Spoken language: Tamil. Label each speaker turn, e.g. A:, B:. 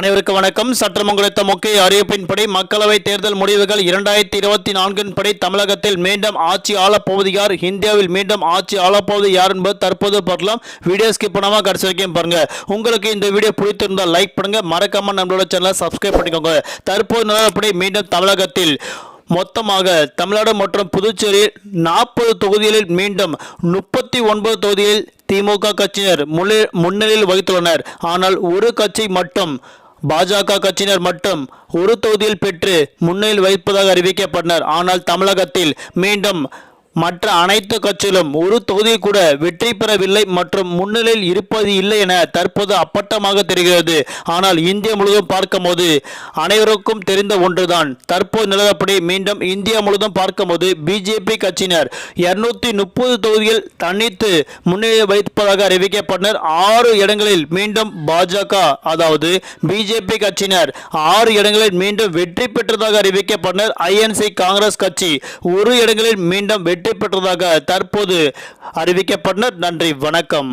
A: அனைவருக்கு வணக்கம். சற்றம் குறித்த முக்கிய அறிவிப்பின்படி மக்களவை தேர்தல் முடிவுகள் இரண்டாயிரத்தி இருபத்தி நான்கின் படி தமிழகத்தில் மீண்டும் ஆட்சி ஆளப்போவது யார்? இந்தியாவில் மீண்டும் ஆட்சி ஆளப்போவது யார் என்பது தற்போது பார்க்கலாம் வீடியோ ஸ்கிப் பண்ணாமல் கடைசி வரைக்கும் பாருங்க. உங்களுக்கு இந்த வீடியோ பிடித்திருந்தால் லைக் பண்ணுங்க. மறக்காம நம்மளோட சேனலை சப்ஸ்கிரைப் பண்ணிக்கோங்க. தற்போது நிலவரப்படி மீண்டும் தமிழகத்தில் மொத்தமாக தமிழ்நாடு மற்றும் புதுச்சேரியில் நாற்பது தொகுதிகளில் மீண்டும் முப்பத்தி ஒன்பது தொகுதியில் திமுக கட்சியினர் முன்னே- முன்னிலையில் வகித்துள்ளனர். ஆனால் ஒரு கட்சி மட்டும் பாஜக கட்சியினர் மட்டும் ஒரு தொகுதியில் பெற்று முன்னிலையில் வைப்பதாக அறிவிக்கப்பட்டனர். ஆனால் தமிழகத்தில் மீண்டும் மற்ற அனைத்து கட்சிகளும் ஒரு தொகுதி கூட வெற்றி பெறவில்லை மற்றும் முன்னிலையில் இருப்பது இல்லை என தற்போது அப்பட்டமாக தெரிகிறது. ஆனால் இந்தியா முழுவதும் பார்க்கும்போது அனைவருக்கும் தெரிந்த ஒன்றுதான். தற்போது நிலவரப்படி மீண்டும் இந்தியா முழுவதும் பார்க்கும்போது பிஜேபி கட்சியினர் இருநூத்தி முப்பது தொகுதிகள் தனித்து முன்னிலை வைப்பதாக அறிவிக்கப்பட்டனர். ஆறு இடங்களில் மீண்டும் பாஜக அதாவது பிஜேபி கட்சியினர் ஆறு இடங்களில் மீண்டும் வெற்றி பெற்றதாக அறிவிக்கப்பட்டனர். ஐஎன்சி காங்கிரஸ் கட்சி ஒரு இடங்களில் மீண்டும் வெற்றி வெற்றி பெற்றதாக தற்போது அறிவிக்கப்பட்டனர். நன்றி வணக்கம்.